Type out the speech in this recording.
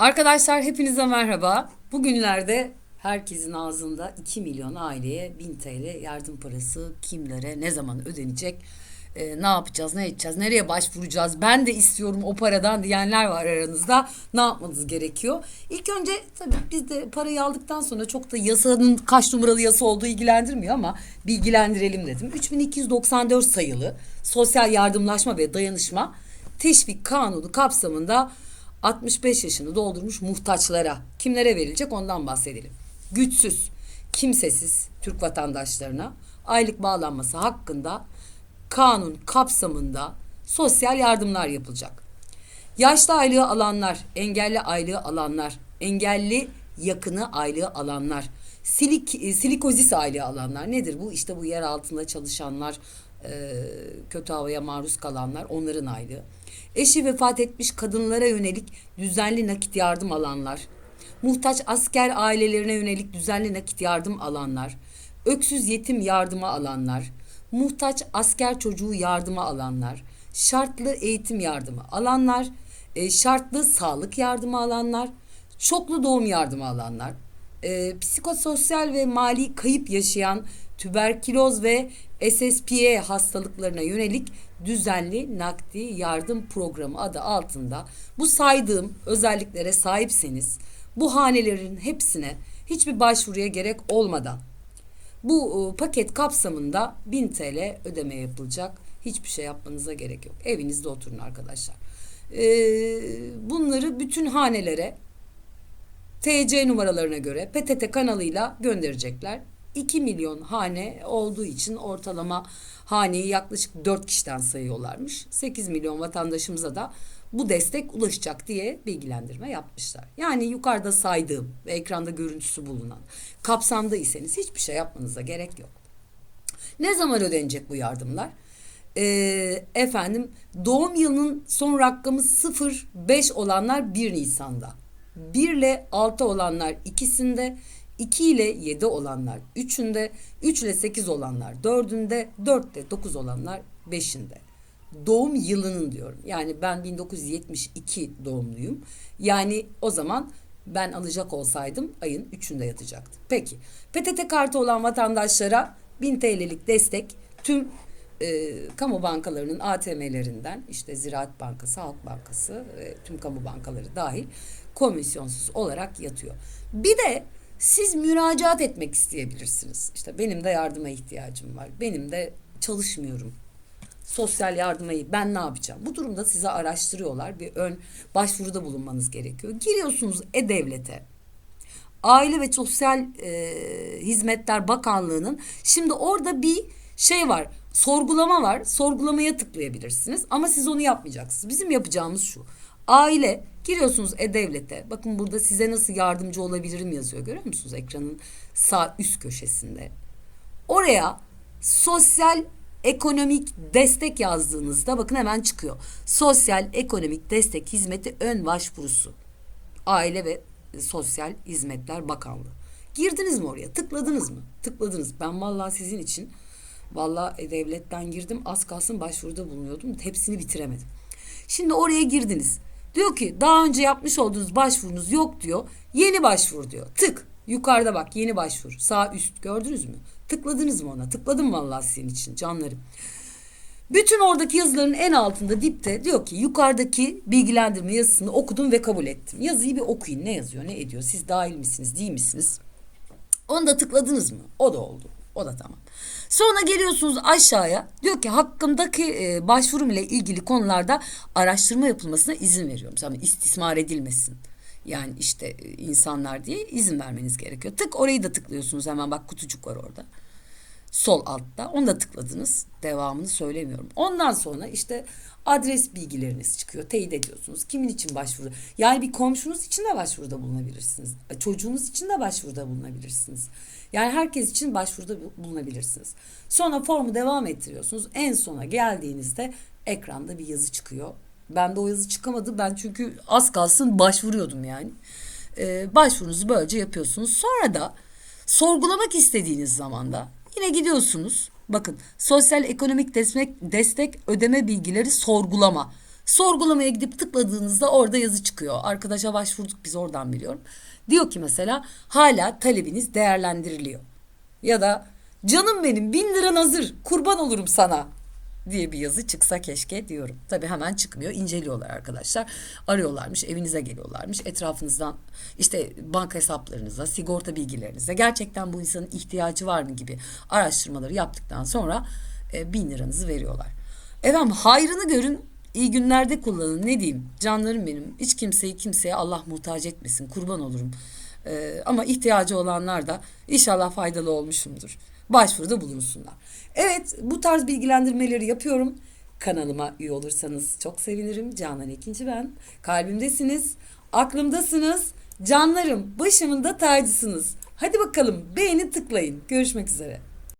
Arkadaşlar hepinize merhaba. Bugünlerde herkesin ağzında 2 milyon aileye 1000 TL yardım parası kimlere ne zaman ödenecek? Ee, ne yapacağız, ne edeceğiz, nereye başvuracağız? Ben de istiyorum o paradan diyenler var aranızda. Ne yapmanız gerekiyor? İlk önce tabii biz de parayı aldıktan sonra çok da yasanın kaç numaralı yasa olduğu ilgilendirmiyor ama bilgilendirelim dedim. 3294 sayılı Sosyal Yardımlaşma ve Dayanışma Teşvik Kanunu kapsamında 65 yaşını doldurmuş muhtaçlara kimlere verilecek ondan bahsedelim. Güçsüz, kimsesiz Türk vatandaşlarına aylık bağlanması hakkında kanun kapsamında sosyal yardımlar yapılacak. Yaşlı aylığı alanlar, engelli aylığı alanlar, engelli yakını aylığı alanlar, silik, e, silikozis aylığı alanlar nedir bu? İşte bu yer altında çalışanlar, e, kötü havaya maruz kalanlar, onların aylığı. Eşi vefat etmiş kadınlara yönelik düzenli nakit yardım alanlar, muhtaç asker ailelerine yönelik düzenli nakit yardım alanlar, öksüz yetim yardımı alanlar, muhtaç asker çocuğu yardımı alanlar, şartlı eğitim yardımı alanlar, e, şartlı sağlık yardımı alanlar, çoklu doğum yardımı alanlar, e, psikososyal ve mali kayıp yaşayan tüberküloz ve SSPE hastalıklarına yönelik düzenli nakdi yardım programı adı altında bu saydığım özelliklere sahipseniz bu hanelerin hepsine hiçbir başvuruya gerek olmadan bu e, paket kapsamında 1000 TL ödeme yapılacak. Hiçbir şey yapmanıza gerek yok. Evinizde oturun arkadaşlar. Ee, bunları bütün hanelere TC numaralarına göre PTT kanalıyla gönderecekler. 2 milyon hane olduğu için ortalama haneyi yaklaşık 4 kişiden sayıyorlarmış. 8 milyon vatandaşımıza da bu destek ulaşacak diye bilgilendirme yapmışlar. Yani yukarıda saydığım ve ekranda görüntüsü bulunan kapsamda iseniz hiçbir şey yapmanıza gerek yok. Ne zaman ödenecek bu yardımlar? Ee, efendim doğum yılının son rakamı 0-5 olanlar 1 Nisan'da. 1 ile 6 olanlar ikisinde, 2 ile 7 olanlar 3'ünde, 3 ile 8 olanlar 4'ünde, 4 ile 9 olanlar 5'inde. Doğum yılının diyorum. Yani ben 1972 doğumluyum. Yani o zaman ben alacak olsaydım ayın 3'ünde yatacaktı. Peki PTT kartı olan vatandaşlara 1000 TL'lik destek tüm e, kamu bankalarının ATM'lerinden işte Ziraat Bankası, Halk Bankası ve tüm kamu bankaları dahil komisyonsuz olarak yatıyor. Bir de siz müracaat etmek isteyebilirsiniz. İşte benim de yardıma ihtiyacım var. Benim de çalışmıyorum. Sosyal yardımayı ben ne yapacağım? Bu durumda size araştırıyorlar. Bir ön başvuruda bulunmanız gerekiyor. Giriyorsunuz E-Devlet'e. Aile ve Sosyal e, Hizmetler Bakanlığı'nın şimdi orada bir şey var. Sorgulama var. Sorgulamaya tıklayabilirsiniz ama siz onu yapmayacaksınız. Bizim yapacağımız şu. Aile giriyorsunuz E-Devlet'e. Bakın burada size nasıl yardımcı olabilirim yazıyor. Görüyor musunuz ekranın sağ üst köşesinde? Oraya sosyal ekonomik destek yazdığınızda bakın hemen çıkıyor. Sosyal ekonomik destek hizmeti ön başvurusu. Aile ve Sosyal Hizmetler Bakanlığı. Girdiniz mi oraya? Tıkladınız mı? Tıkladınız. Ben vallahi sizin için vallahi devletten girdim. Az kalsın başvuruda bulunuyordum. Hepsini bitiremedim. Şimdi oraya girdiniz. Diyor ki daha önce yapmış olduğunuz başvurunuz yok diyor. Yeni başvur diyor. Tık. Yukarıda bak yeni başvur. Sağ üst gördünüz mü? Tıkladınız mı ona? Tıkladım vallahi sizin için canlarım. Bütün oradaki yazıların en altında dipte diyor ki yukarıdaki bilgilendirme yazısını okudum ve kabul ettim. Yazıyı bir okuyun. Ne yazıyor, ne ediyor? Siz dahil misiniz, değil misiniz? Onu da tıkladınız mı? O da oldu. O da tamam. Sonra geliyorsunuz aşağıya. Diyor ki hakkımdaki e, başvurum ile ilgili konularda araştırma yapılmasına izin veriyorum. Mesela istismar edilmesin. Yani işte e, insanlar diye izin vermeniz gerekiyor. Tık orayı da tıklıyorsunuz hemen bak kutucuk var orada sol altta. Onu da tıkladınız. Devamını söylemiyorum. Ondan sonra işte adres bilgileriniz çıkıyor. Teyit ediyorsunuz. Kimin için başvuru? Yani bir komşunuz için de başvuruda bulunabilirsiniz. Çocuğunuz için de başvuruda bulunabilirsiniz. Yani herkes için başvuruda bulunabilirsiniz. Sonra formu devam ettiriyorsunuz. En sona geldiğinizde ekranda bir yazı çıkıyor. Ben de o yazı çıkamadı. Ben çünkü az kalsın başvuruyordum yani. Ee, başvurunuzu böylece yapıyorsunuz. Sonra da sorgulamak istediğiniz zaman da Yine gidiyorsunuz. Bakın sosyal ekonomik destek, destek ödeme bilgileri sorgulama. Sorgulamaya gidip tıkladığınızda orada yazı çıkıyor. Arkadaşa başvurduk biz oradan biliyorum. Diyor ki mesela hala talebiniz değerlendiriliyor. Ya da canım benim bin liran hazır kurban olurum sana diye bir yazı çıksa keşke diyorum. Tabii hemen çıkmıyor. inceliyorlar arkadaşlar. Arıyorlarmış, evinize geliyorlarmış. Etrafınızdan işte banka hesaplarınıza, sigorta bilgilerinize gerçekten bu insanın ihtiyacı var mı gibi araştırmaları yaptıktan sonra e, bin liranızı veriyorlar. Efendim hayrını görün, iyi günlerde kullanın. Ne diyeyim? Canlarım benim. Hiç kimseyi kimseye Allah muhtaç etmesin. Kurban olurum. Ee, ama ihtiyacı olanlar da inşallah faydalı olmuşumdur. Başvuruda bulunsunlar. Evet bu tarz bilgilendirmeleri yapıyorum. Kanalıma üye olursanız çok sevinirim. Canan ikinci ben. Kalbimdesiniz, aklımdasınız. Canlarım başımın da tacısınız. Hadi bakalım beğeni tıklayın. Görüşmek üzere.